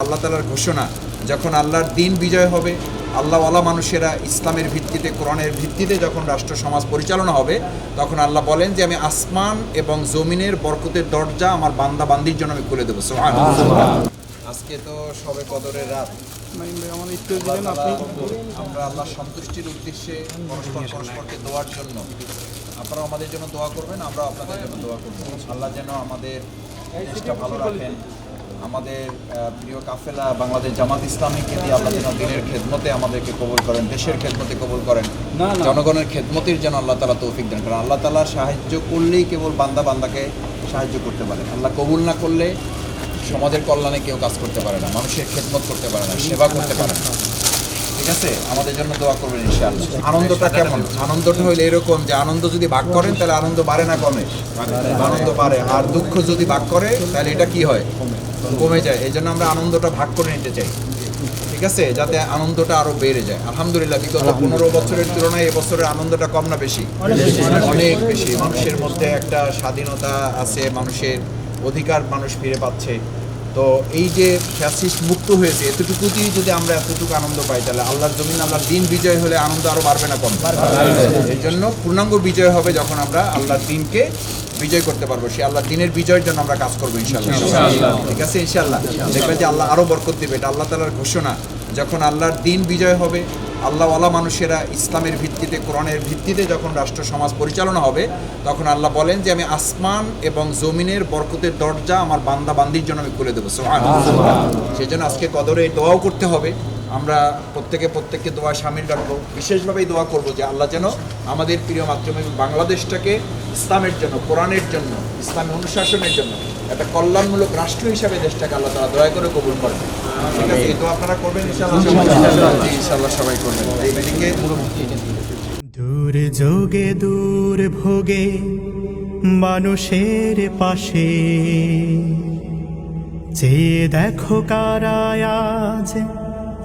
আল্লাহ তালার ঘোষণা যখন আল্লাহর দিন বিজয় হবে আল্লাহওয়ালা মানুষেরা ইসলামের ভিত্তিতে কোরআনের ভিত্তিতে যখন রাষ্ট্র সমাজ পরিচালনা হবে তখন আল্লাহ বলেন যে আমি আসমান এবং জমিনের বরকতের দরজা আমার বান্দা বান্দির জন্য আমি খুলে দেবো। আজকে তো সবে কদরের রাত। আমার আল্লাহ সন্তুষ্টির উদ্দেশ্যে পরস্পর পরস্পরকে দোয়ার জন্য আপনারাও আমাদের জন্য দোয়া করবেন আমরা আপনাদের জন্য দোয়া করব। আল্লাহ যেন আমাদের দেশটা ভালো রাখেন। আমাদের প্রিয় কাফেলা বাংলাদেশ জামাত ইসলামীকে দিয়ে আল্লাহ যেন দিনের খেদমতে আমাদেরকে কবুল করেন দেশের খেদমতে কবুল করেন জনগণের খেদমতির যেন আল্লাহ তালা তৌফিক দেন কারণ আল্লাহ তালা সাহায্য করলেই কেবল বান্দা বান্দাকে সাহায্য করতে পারে। আল্লাহ কবুল না করলে সমাজের কল্যাণে কেউ কাজ করতে পারে না মানুষের খেদমত করতে পারে না সেবা করতে পারে না। ঠিক আছে? আমাদের জন্য দোয়া করবেন ইনশাআল্লাহ। আনন্দটা কেমন? আনন্দটা হইলে এরকম যে আনন্দ যদি ভাগ করেন তাহলে আনন্দ বাড়ে না কমে? আনন্দ বাড়ে। আর দুঃখ যদি ভাগ করে তাহলে এটা কি হয়? কমে যায়। এই জন্য আমরা আনন্দটা ভাগ করে নিতে চাই। ঠিক আছে? যাতে আনন্দটা আরও বেড়ে যায়। আলহামদুলিল্লাহ বিগত পনেরো বছরের তুলনায় এবছরের আনন্দটা কম না বেশি? অনেক বেশি। মানুষের মধ্যে একটা স্বাধীনতা আছে মানুষের অধিকার মানুষ ফিরে পাচ্ছে। তো এই যে ফ্যাসিস্ট মুক্ত হয়েছে এতটুকুতেই যদি আমরা এতটুকু আনন্দ পাই তাহলে আল্লাহর জমিন আল্লাহর দিন বিজয় হলে আনন্দ আরও বাড়বে না কম? এই জন্য পূর্ণাঙ্গ বিজয় হবে যখন আমরা আল্লাহর দিনকে বিজয় করতে পারব। সে আল্লাহ দিনের বিজয়ের জন্য আমরা কাজ করব ইনশাল্লাহ ঠিক আছে ইনশাল্লাহ দেখবেন যে আল্লাহ আরও বরকত দেবে। এটা আল্লাহ তালার ঘোষণা। যখন আল্লাহর দিন বিজয় হবে আল্লাহওয়ালা মানুষেরা ইসলামের ভিত্তিতে কোরআনের ভিত্তিতে যখন রাষ্ট্র সমাজ পরিচালনা হবে তখন আল্লাহ বলেন যে আমি আসমান এবং জমিনের বরকতের দরজা আমার বান্দা বান্দির জন্য আমি খুলে দেবো। সেই জন্য আজকে কদরে এই দোয়াও করতে হবে। আমরা প্রত্যেকে প্রত্যেককে দোয়া সামিল রাখব। বিশেষভাবে এই দোয়া করব যে আল্লাহ যেন আমাদের প্রিয় মাতৃভূমি বাংলাদেশটাকে ইসলামের জন্য কোরআনের জন্য ইসলামী অনুশাসনের জন্য একটা কল্যাণমূলক রাষ্ট্র হিসাবে দেশটাকে আল্লাহ তারা দয়া করে কবুল করেন। ঠিক আছে এই দোয়া আপনারা করবেন ইনশাআল্লাহ? সবাই জি, ইনশাআল্লাহ সবাই করবেন। এই মিটিংয়ে দূর যোগে দূর ভোগে মানুষের পাশে। চেয়ে দেখো কারায় আজ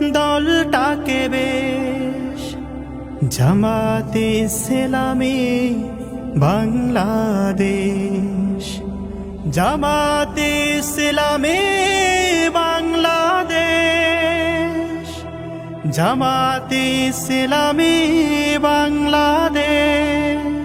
দলটাকে বেশ জামাতে ইসলামী বাংলাদেশ। জামাতে ইসলামী বাংলাদেশ। জামাতে ইসলামী বাংলাদেশ।